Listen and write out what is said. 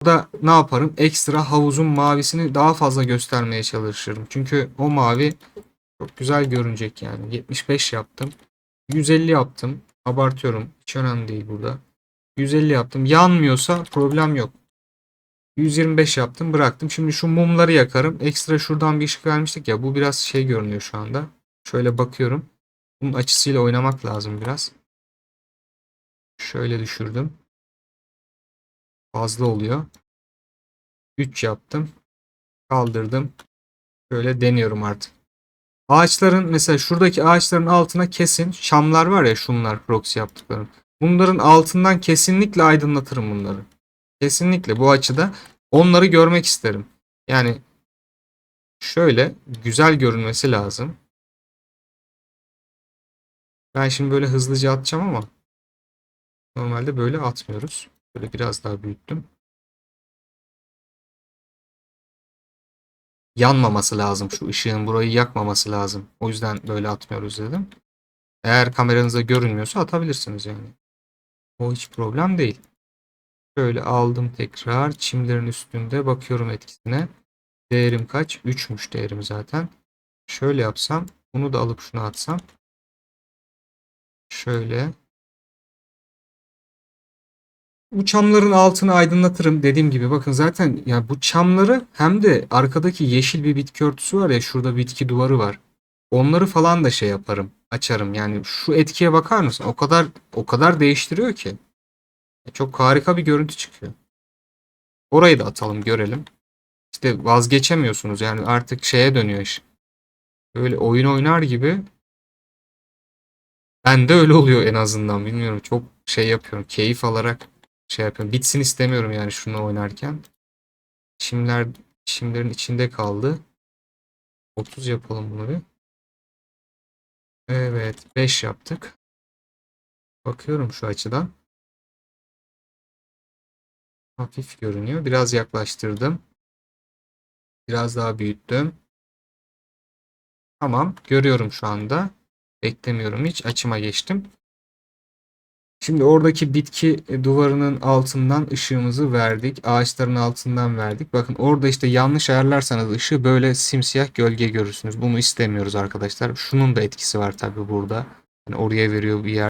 Burada ne yaparım? Ekstra havuzun mavisini daha fazla göstermeye çalışırım. Çünkü o mavi çok güzel görünecek yani. 75 yaptım. 150 yaptım. Abartıyorum. Hiç önemli değil burada. 150 yaptım. Yanmıyorsa problem yok. 125 yaptım bıraktım. Şimdi şu mumları yakarım. Ekstra şuradan bir ışık vermiştik ya. Bu biraz şey görünüyor şu anda. Şöyle bakıyorum. Bunun açısıyla oynamak lazım biraz. Şöyle düşürdüm. Fazla oluyor. 3 yaptım. Kaldırdım. Şöyle deniyorum artık. Ağaçların mesela şuradaki ağaçların altına kesin şamlar var ya şunlar proxy yaptıklarım. Bunların altından kesinlikle aydınlatırım bunları. Kesinlikle bu açıda onları görmek isterim. Yani şöyle güzel görünmesi lazım. Ben şimdi böyle hızlıca atacağım ama normalde böyle atmıyoruz. Böyle biraz daha büyüttüm. Yanmaması lazım şu ışığın burayı yakmaması lazım. O yüzden böyle atmıyoruz dedim. Eğer kameranıza görünmüyorsa atabilirsiniz yani. O hiç problem değil. Şöyle aldım tekrar. Çimlerin üstünde bakıyorum etkisine. Değerim kaç? 3'müş değerim zaten. Şöyle yapsam. Bunu da alıp şuna atsam. Şöyle. Bu çamların altını aydınlatırım dediğim gibi. Bakın zaten ya bu çamları hem de arkadaki yeşil bir bitki örtüsü var ya şurada bitki duvarı var. Onları falan da şey yaparım. Açarım. Yani şu etkiye bakar mısın? O kadar o kadar değiştiriyor ki. Çok harika bir görüntü çıkıyor. Orayı da atalım görelim. İşte vazgeçemiyorsunuz yani artık şeye dönüyor iş. Böyle oyun oynar gibi. Ben de öyle oluyor en azından bilmiyorum. Çok şey yapıyorum. Keyif alarak şey yapıyorum. Bitsin istemiyorum yani şunu oynarken. Çimler, çimlerin içinde kaldı. 30 yapalım bunu bir. Evet 5 yaptık. Bakıyorum şu açıdan. Hafif görünüyor. Biraz yaklaştırdım. Biraz daha büyüttüm. Tamam. Görüyorum şu anda. Beklemiyorum hiç. Açıma geçtim. Şimdi oradaki bitki e, duvarının altından ışığımızı verdik. Ağaçların altından verdik. Bakın orada işte yanlış ayarlarsanız ışığı böyle simsiyah gölge görürsünüz. Bunu istemiyoruz arkadaşlar. Şunun da etkisi var tabii burada. Yani oraya veriyor bir yer.